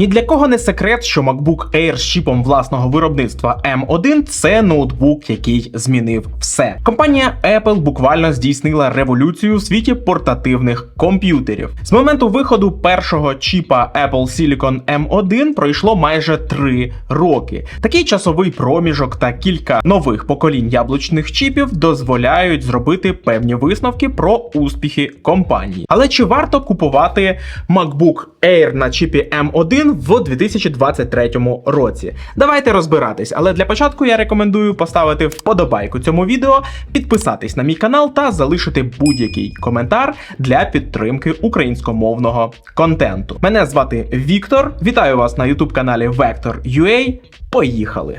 Ні для кого не секрет, що MacBook Air з чіпом власного виробництва M1 це ноутбук, який змінив все. Компанія Apple буквально здійснила революцію у світі портативних комп'ютерів. З моменту виходу першого чіпа Apple Silicon M1 пройшло майже 3 роки. Такий часовий проміжок та кілька нових поколінь яблучних чіпів дозволяють зробити певні висновки про успіхи компанії. Але чи варто купувати MacBook Air на чіпі M1 в 2023 році? Давайте розбиратись. Але для початку я рекомендую поставити вподобайку цьому відео, підписатись на мій канал та залишити будь-який коментар для підтримки українськомовного контенту. Мене звати Віктор. Вітаю вас на YouTube каналі Vector.ua. Поїхали!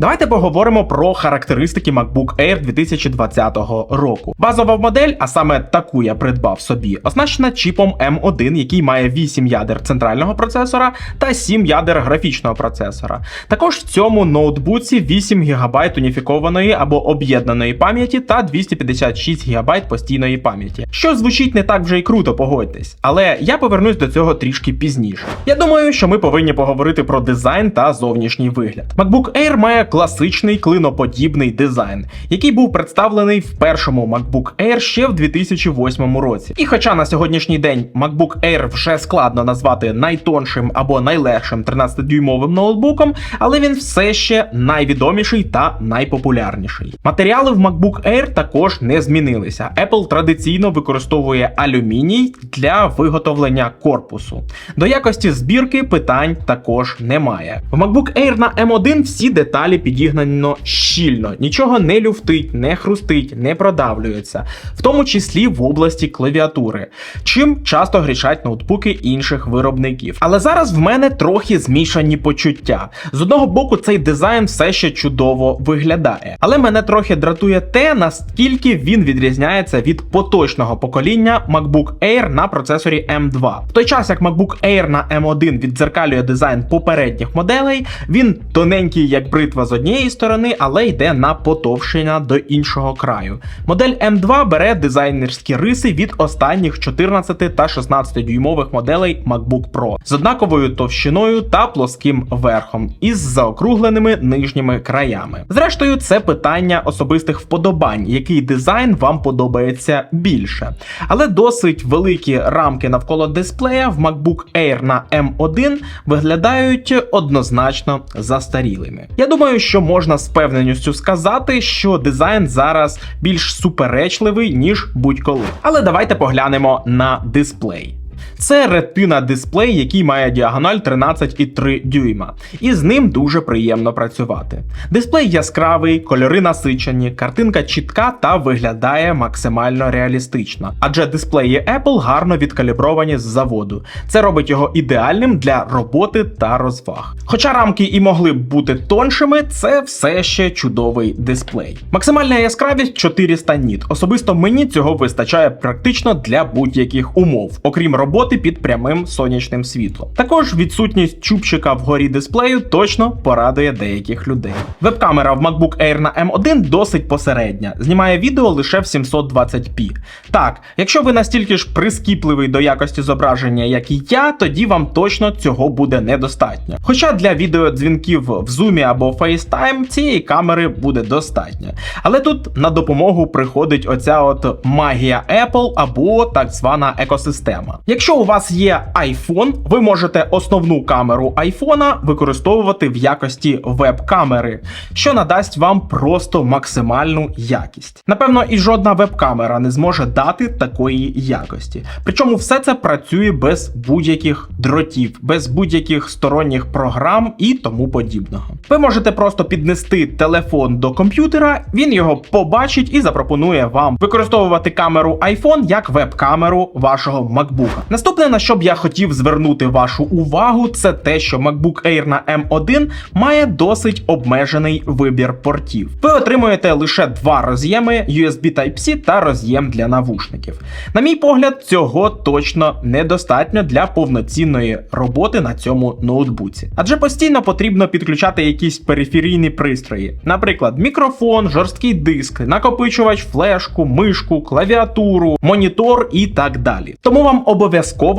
Давайте поговоримо про характеристики MacBook Air 2020 року. Базова модель, а саме таку я придбав собі, оснащена чіпом M1, який має 8 ядер центрального процесора та 7 ядер графічного процесора. Також в цьому ноутбуці 8 ГБ уніфікованої або об'єднаної пам'яті та 256 ГБ постійної пам'яті. Що звучить не так вже й круто, погодьтесь, але я повернусь до цього трішки пізніше. Я думаю, що ми повинні поговорити про дизайн та зовнішній вигляд. MacBook Air має класичний клиноподібний дизайн, який був представлений в першому MacBook Air ще в 2008 році. І хоча на сьогоднішній день MacBook Air вже складно назвати найтоншим або найлегшим 13-дюймовим ноутбуком, але він все ще найвідоміший та найпопулярніший. Матеріали в MacBook Air також не змінилися. Apple традиційно використовує алюміній для виготовлення корпусу. До якості збірки питань також немає. В MacBook Air на M1 всі деталі підігнано щільно, нічого не люфтить, не хрустить, не продавлюється, в тому числі в області клавіатури, чим часто грішать ноутбуки інших виробників. Але зараз в мене трохи змішані почуття. З одного боку, цей дизайн все ще чудово виглядає, але мене трохи дратує те, наскільки він відрізняється від поточного покоління MacBook Air на процесорі M2. В той час як MacBook Air на M1 віддзеркалює дизайн попередніх моделей, він тоненький як бритва з однієї сторони, але йде на потовщення до іншого краю. Модель M2 бере дизайнерські риси від останніх 14 та 16 дюймових моделей MacBook Pro з однаковою товщиною та плоским верхом із заокругленими нижніми краями. Зрештою, це питання особистих вподобань, який дизайн вам подобається більше. Але досить великі рамки навколо дисплея в MacBook Air на M1 виглядають однозначно застарілими. Я думаю, що можна з певненістю сказати, що дизайн зараз більш суперечливий, ніж будь-коли. Але давайте поглянемо на дисплей. Це ретина дисплей, який має діагональ 13,3 дюйма, і з ним дуже приємно працювати. Дисплей яскравий, кольори насичені, картинка чітка та виглядає максимально реалістично, адже дисплеї Apple гарно відкалібровані з заводу. Це робить його ідеальним для роботи та розваг. Хоча рамки і могли б бути тоншими, це все ще чудовий дисплей. Максимальна яскравість 400 ніт. Особисто мені цього вистачає практично для будь-яких умов, окрім роботи під прямим сонячним світлом. Також відсутність чубчика вгорі дисплею точно порадує деяких людей. Веб-камера в MacBook Air на M1 досить посередня, знімає відео лише в 720p. Так, якщо ви настільки ж прискіпливий до якості зображення, як і я, тоді вам точно цього буде недостатньо. Хоча для відеодзвінків в Zoom або FaceTime цієї камери буде достатньо. Але тут на допомогу приходить оця от магія Apple або так звана екосистема. Якщо у вас є iPhone, ви можете основну камеру iPhone використовувати в якості веб-камери, що надасть вам просто максимальну якість. Напевно, і жодна веб-камера не зможе дати такої якості. Причому все це працює без будь-яких дротів, без будь-яких сторонніх програм і тому подібного. Ви можете просто піднести телефон до комп'ютера, він його побачить і запропонує вам використовувати камеру iPhone як веб-камеру вашого MacBook. Наступне, на що б я хотів звернути вашу увагу, це те, що MacBook Air на M1 має досить обмежений вибір портів. Ви отримуєте лише два роз'єми USB Type-C та роз'єм для навушників. На мій погляд, цього точно недостатньо для повноцінної роботи на цьому ноутбуці. Адже постійно потрібно підключати якісь периферійні пристрої, наприклад, мікрофон, жорсткий диск, накопичувач, флешку, мишку, клавіатуру, монітор і так далі. Тому вам обов'язково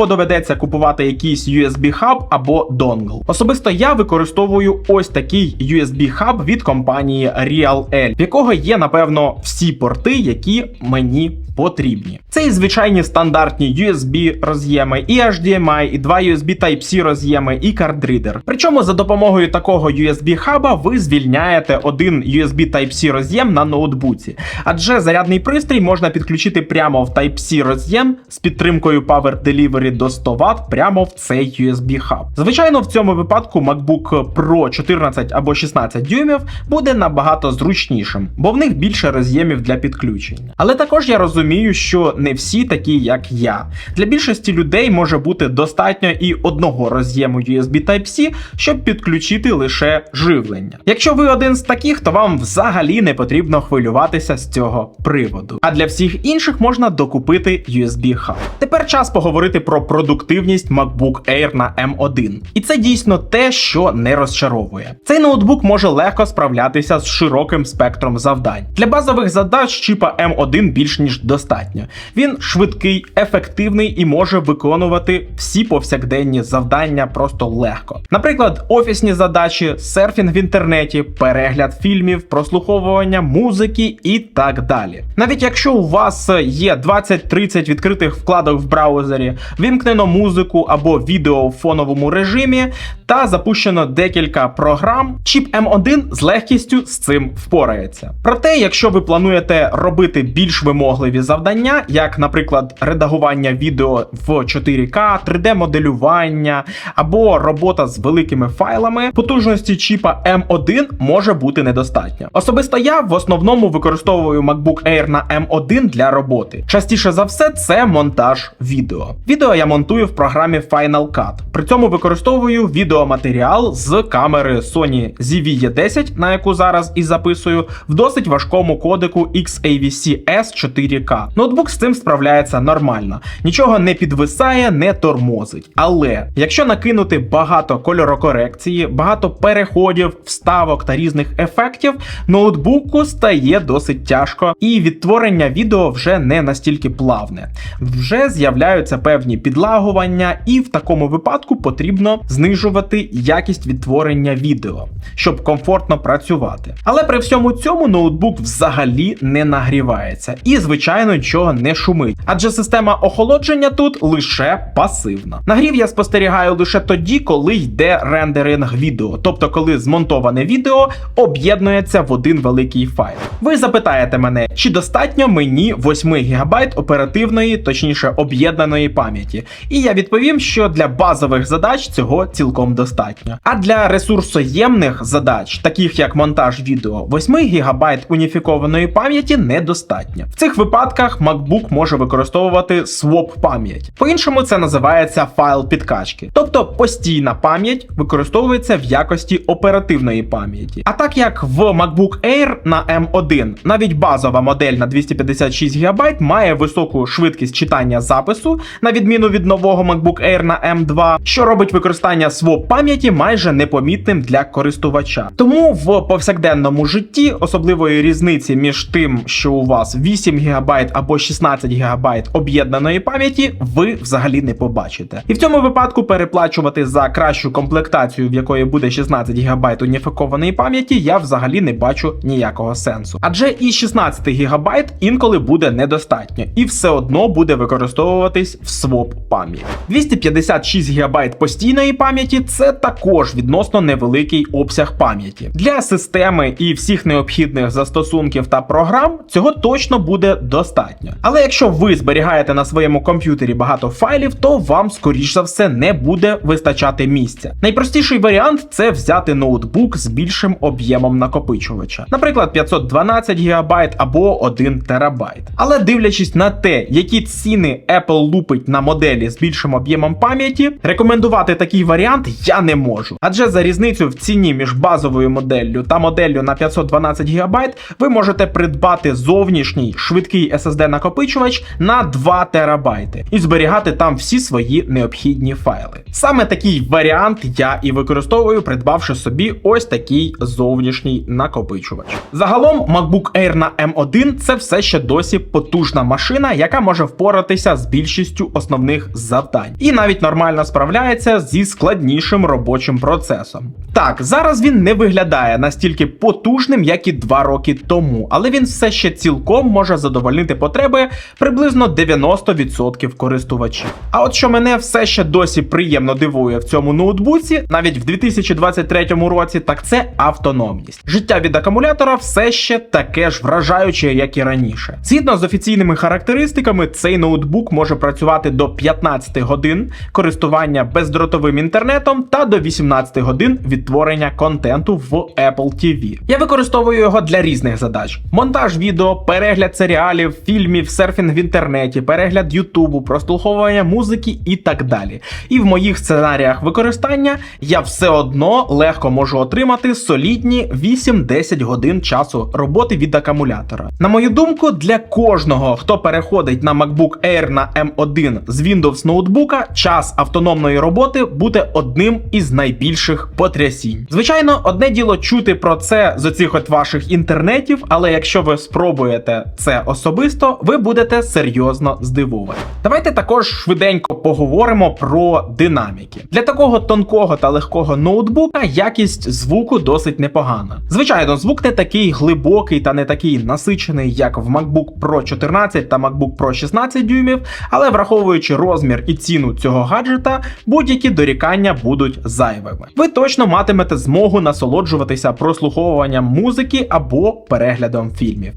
доведеться купувати якийсь USB хаб або донгл. Особисто я використовую ось такий USB хаб від компанії RealL, в якого є напевно всі порти, які мені потрібні. Це і звичайні стандартні USB роз'єми, і HDMI, і два USB Type-C роз'єми, і кардрідер. Причому за допомогою такого USB хаба ви звільняєте один USB Type-C роз'єм на ноутбуці, адже зарядний пристрій можна підключити прямо в Type-C роз'єм з підтримкою Power Delivery до 100 Вт прямо в цей USB хаб. Звичайно, в цьому випадку MacBook Pro 14 або 16 дюймів буде набагато зручнішим, бо в них більше роз'ємів для підключення. Але також я розумію, що не всі такі, як я. Для більшості людей може бути достатньо і одного роз'єму USB Type-C, щоб підключити лише живлення. Якщо ви один з таких, то вам взагалі не потрібно хвилюватися з цього приводу. А для всіх інших можна докупити USB хаб. Тепер час поговорити про продуктивність MacBook Air на M1. І це дійсно те, що не розчаровує. Цей ноутбук може легко справлятися з широким спектром завдань. Для базових задач чіпа M1 більш ніж достатньо. Він швидкий, ефективний і може виконувати всі повсякденні завдання просто легко. Наприклад, офісні задачі, серфінг в інтернеті, перегляд фільмів, прослуховування музики і так далі. Навіть якщо у вас є 20-30 відкритих вкладок в браузері, вімкнено музику або відео в фоновому режимі та запущено декілька програм, чіп M1 з легкістю з цим впорається. Проте, якщо ви плануєте робити більш вимогливі завдання, як, наприклад, редагування відео в 4К, 3D-моделювання або робота з великими файлами, потужності чіпа M1 може бути недостатньо. Особисто я в основному використовую MacBook Air на M1 для роботи. Частіше за все, це монтаж відео. Відео я монтую в програмі Final Cut. При цьому використовую відеоматеріал з камери Sony ZV-E10, на яку зараз і записую, в досить важкому кодеку XAVC-S 4K. Ноутбук з цим справляється нормально, нічого не підвисає, не тормозить. Але якщо накинути багато кольорокорекції, багато переходів, вставок та різних ефектів, ноутбуку стає досить тяжко, і відтворення відео вже не настільки плавне. Вже з'являються певні підлагування, і в такому випадку потрібно знижувати якість відтворення відео, щоб комфортно працювати. Але при всьому цьому ноутбук взагалі не нагрівається і, звичайно, нічого не шумить, адже система охолодження тут лише пасивна. Нагрів я спостерігаю лише тоді, коли йде рендеринг відео, тобто коли змонтоване відео об'єднується в один великий файл. Ви запитаєте мене, чи достатньо мені 8 ГБ оперативної, точніше об'єднаної пам'яті. І я відповім, що для базових задач цього цілком достатньо. А для ресурсоємних задач, таких як монтаж відео, 8 ГБ уніфікованої пам'яті недостатньо. В цих випадках MacBook може використовувати swap пам'ять. По-іншому це називається файл підкачки. Тобто постійна пам'ять використовується в якості оперативної пам'яті. А так як в MacBook Air на M1 навіть базова модель на 256 ГБ має високу швидкість читання запису, на відміну від нового MacBook Air на M2, що робить використання своп пам'яті майже непомітним для користувача. Тому в повсякденному житті особливої різниці між тим, що у вас 8 ГБ або 16 ГБ об'єднаної пам'яті, ви взагалі не побачите. І в цьому випадку переплачувати за кращу комплектацію, в якої буде 16 ГБ уніфікованої пам'яті, я взагалі не бачу ніякого сенсу. Адже і 16 ГБ інколи буде недостатньо, і все одно буде використовуватись в своп пам'ять. 256 ГБ постійної пам'яті це також відносно невеликий обсяг пам'яті. Для системи і всіх необхідних застосунків та програм цього точно буде достатньо. Але якщо ви зберігаєте на своєму комп'ютері багато файлів, то вам, скоріш за все, не буде вистачати місця. Найпростіший варіант це взяти ноутбук з більшим об'ємом накопичувача, наприклад, 512 ГБ або 1 ТБ. Але дивлячись на те, які ціни Apple лупить купить на моделі з більшим об'ємом пам'яті, рекомендувати такий варіант я не можу. Адже за різницю в ціні між базовою моделлю та моделлю на 512 ГБ ви можете придбати зовнішній швидкий SSD накопичувач на 2 ТБ і зберігати там всі свої необхідні файли. Саме такий варіант я і використовую, придбавши собі ось такий зовнішній накопичувач. Загалом, MacBook Air на M1 це все ще досі потужна машина, яка може впоратися з більшістю основних завдань, і навіть нормально справляється зі складнішим робочим процесом. Так, зараз він не виглядає настільки потужним, як і два роки тому, але він все ще цілком може задовольнити потреби приблизно 90% користувачів. А от що мене все ще досі приємно дивує в цьому ноутбуці, навіть в 2023 році, так це автономність. Життя від акумулятора все ще таке ж вражаюче, як і раніше. Згідно з офіційними характеристиками, цей ноутбук може працювати до 15 годин користування бездротовим інтернетом та до 18 годин відтворення контенту в Apple TV. Я використовую його для різних задач: монтаж відео, перегляд серіалів, фільмів, серфінг в інтернеті, перегляд Ютубу, прослуховування музики і так далі. І в моїх сценаріях використання я все одно легко можу отримати солідні 8-10 годин часу роботи від акумулятора. На мою думку, для кожного, хто переходить на MacBook Air на M1 з Windows ноутбука, час автономної роботи буде одним із найбільших потрясінь. Звичайно, одне діло чути про це з оцих от ваших інтернетів, але якщо ви спробуєте це особисто, ви будете серйозно здивовані. Давайте також швиденько поговоримо про динаміки. Для такого тонкого та легкого ноутбука якість звуку досить непогана. Звичайно, звук не такий глибокий та не такий насичений, як в MacBook Pro 14 та MacBook Pro 16 дюймів, але враховуючи розмір і ціну цього гаджета, будь-які дорікання будуть зайвими. Ви точно матимете змогу насолоджуватися прослуховуванням музики або переглядом фільмів.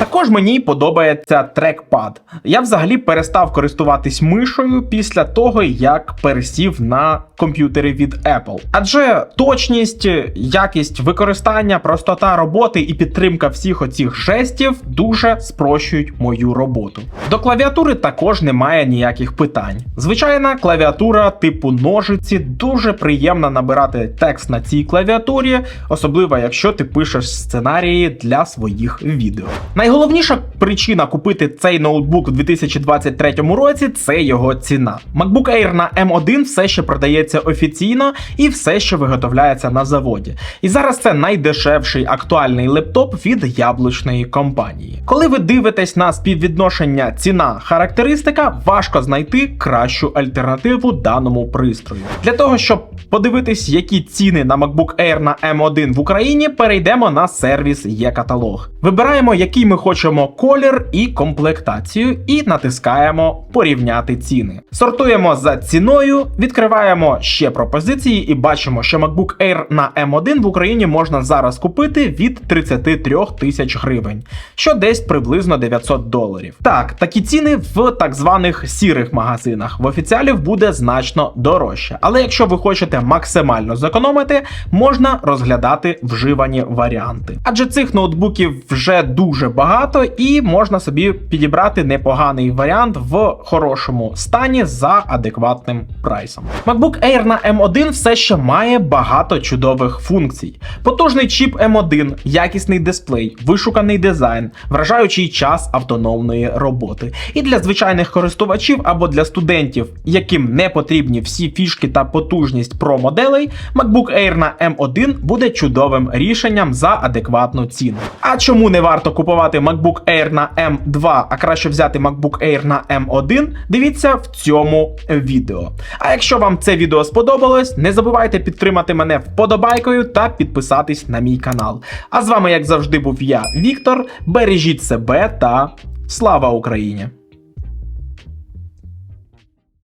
Також мені подобається трекпад. Я взагалі перестав користуватись мишою після того, як пересів на комп'ютери від Apple. Адже точність, якість використання, простота роботи і підтримка всіх оцих жестів дуже спрощують мою роботу. До клавіатури також немає ніяких питань. Звичайна клавіатура типу ножиці дуже приємно набирати текст на цій клавіатурі, особливо якщо ти пишеш сценарії для своїх відео. Найголовніша причина купити цей ноутбук у 2023 році це його ціна. MacBook Air на M1 все ще продається офіційно і все ще виготовляється на заводі. І зараз це найдешевший актуальний лептоп від яблучної компанії. Коли ви дивитесь на співвідношення ціна характеристика, важко знайти кращу альтернативу даному пристрою. Для того щоб подивитись, які ціни на MacBook Air на M1 в Україні, перейдемо на сервіс є-каталог. Вибираємо, який ми хочемо колір і комплектацію, і натискаємо порівняти ціни. Сортуємо за ціною, відкриваємо ще пропозиції і бачимо, що MacBook Air на M1 в Україні можна зараз купити від 33 тисяч гривень, що десь приблизно 900 доларів. Так, такі ціни в так званих сірих магазинах. В офіціалів буде значно дорожче. Але якщо ви хочете максимально зекономити, можна розглядати вживані варіанти. Адже цих ноутбуків вже дуже багато, і можна собі підібрати непоганий варіант в хорошому стані за адекватним прайсом. MacBook Air на M1 все ще має багато чудових функцій: потужний чіп M1, якісний дисплей, вишуканий дизайн, вражаючий час автономної роботи. І для звичайних користувачів або для студентів, яким не потрібні всі фішки та потужність Pro моделей, MacBook Air на M1 буде чудовим рішенням за адекватну ціну. А чому не варто купувати MacBook Air на M2, а краще взяти MacBook Air на M1, дивіться в цьому відео. А якщо вам це відео сподобалось, не забувайте підтримати мене вподобайкою та підписатись на мій канал. А з вами, як завжди, був я, Віктор. Бережіть себе та слава Україні!